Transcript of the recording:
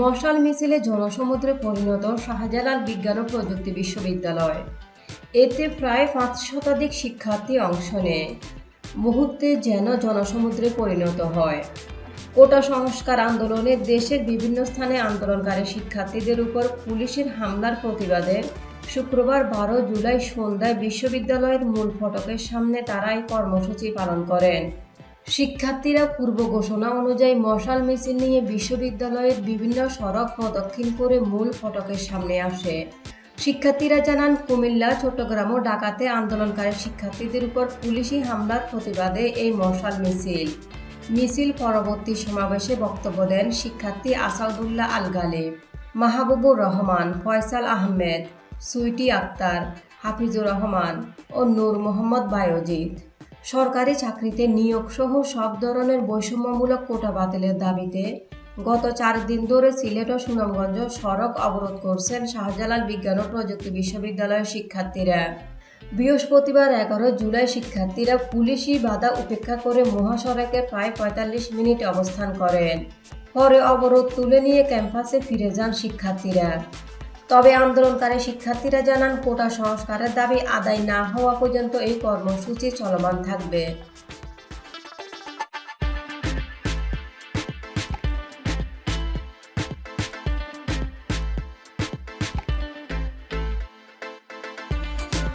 মশাল মিছিলে জনসমুদ্রে পরিণত শাহজালাল বিজ্ঞান ও প্রযুক্তি বিশ্ববিদ্যালয়। এতে প্রায় পাঁচ শতাধিক শিক্ষার্থী অংশ নেয়। মুহূর্তে যেন জনসমুদ্রে পরিণত হয়। কোটা সংস্কার আন্দোলনে দেশের বিভিন্ন স্থানে আন্দোলনকারী শিক্ষার্থীদের উপর পুলিশের হামলার প্রতিবাদে শুক্রবার বারো জুলাই সন্ধ্যায় বিশ্ববিদ্যালয়ের মূল ফটকের সামনে তারা এই কর্মসূচি পালন করেন। শিক্ষার্থীরা পূর্ব ঘোষণা অনুযায়ী মশাল মিছিল নিয়ে বিশ্ববিদ্যালয়ের বিভিন্ন সড়ক প্রদক্ষিণ করে মূল ফটকের সামনে আসে। শিক্ষার্থীরা জানান, কুমিল্লা, চট্টগ্রাম ও ঢাকাতে আন্দোলনকারী শিক্ষার্থীদের উপর পুলিশি হামলার প্রতিবাদে এই মশাল মিছিল। মিছিল পরবর্তী সমাবেশে বক্তব্য দেন শিক্ষার্থী আসাদুল্লাহ আল গালিব মাহবুবুর রহমান, ফয়সাল আহমেদ, সুইটি আক্তার, হাফিজুর রহমান ও নূর মোহাম্মদ বায়োজিৎ। সরকারি চাকরিতে নিয়োগ সহ সব ধরনের বৈষম্যমূলক কোটা বাতিলের দাবিতে গত চার দিন ধরে সিলেট ও সুনামগঞ্জ সড়ক অবরোধ করছেন শাহজালাল বিজ্ঞান ও প্রযুক্তি বিশ্ববিদ্যালয়ের শিক্ষার্থীরা। বৃহস্পতিবার এগারো জুলাই শিক্ষার্থীরা পুলিশি বাধা উপেক্ষা করে মহাসড়কে প্রায় পঁয়তাল্লিশ মিনিট অবস্থান করেন। পরে অবরোধ তুলে নিয়ে ক্যাম্পাসে ফিরে যান শিক্ষার্থীরা। তবে আন্দোলনকারী শিক্ষার্থীরা জানান, কোটা সংস্কারের দাবি আদায় না হওয়া পর্যন্ত এই কর্মসূচি চলমান থাকবে।